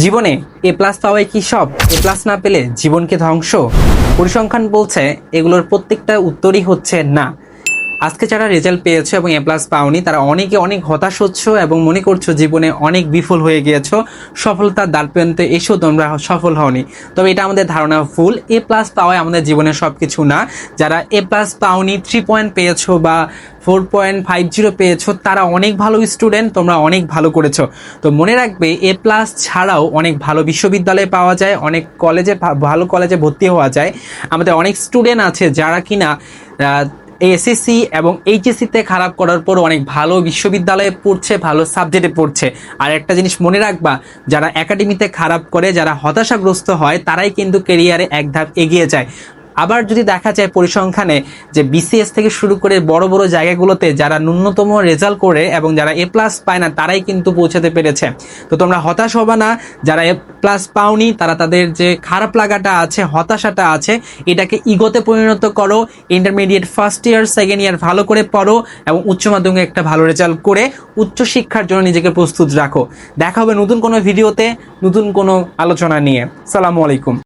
জীবনে এ প্লাস পাওয়াই কি সব? এ প্লাস না পেলে জীবনকে ধ্বংস? পরিসংখ্যান বলছে এগুলোর প্রত্যেকটা উত্তরই হচ্ছে না। আজকে যারা রেজাল্ট পেয়েছ এবং এ প্লাস পাওনি, তারা অনেকে অনেক হতাশ হচ্ছ এবং মনে করছ জীবনে অনেক বিফল হয়ে গিয়েছো। সফলতার দ্বার পর্যন্ত এসেও তোমরা সফল হওনি। তবে এটা আমাদের ধারণা ফুল এ প্লাস পাওয়াই আমাদের জীবনের সব কিছু না। যারা এ প্লাস পাওনি থ্রি পয়েন্ট পেয়েছ বা ফোর পয়েন্ট ফাইভ জিরো পেয়েছ, তারা অনেক ভালো স্টুডেন্ট তোমরা অনেক ভালো করেছ। তো মনে রাখবে এ প্লাস ছাড়াও অনেক ভালো বিশ্ববিদ্যালয়ে পাওয়া যায়, অনেক কলেজে ভালো কলেজে ভর্তি হওয়া যায়। আমাদের অনেক স্টুডেন্ট আছে যারা কিনা এসএসসি এবং এইচএসসিতে খারাপ করার পর অনেক ভালো বিশ্ববিদ্যালয়ে পড়ছে, ভালো সাবজেক্টে পড়ছে। আর একটা জিনিস মনে রাখবা, যারা একাডেমিতে খারাপ করে, যারা হতাশাগ্রস্ত হয়, তারাই কিন্তু কেরিয়ারে এক ধাপ এগিয়ে যায়। আবার যদি দেখা যায় পরিসংখ্যানে যে বিসিএস থেকে শুরু করে বড় বড় জায়গাগুলোতে যারা ন্যূনতম রেজাল্ট করে এবং যারা এ প্লাস পায় না, তারাই কিন্তু পৌঁছাতে পেরেছে। তো তোমরা হতাশ হবে না, যারা এ প্লাস পাওনি, তারা তাদের যে খারাপ লাগাটা আছে, হতাশাটা আছে, এটাকে ইগোতে পরিণত করো intermediate first year second year ভালো করে পড়ো এবং উচ্চ মাধ্যমিকে একটা ভালো রেজাল্ট করে উচ্চ শিক্ষার জন্য নিজেকে প্রস্তুত রাখো। দেখা হবে নতুন কোনো ভিডিওতে, নতুন কোনো আলোচনা নিয়ে। সালামু আলাইকুম।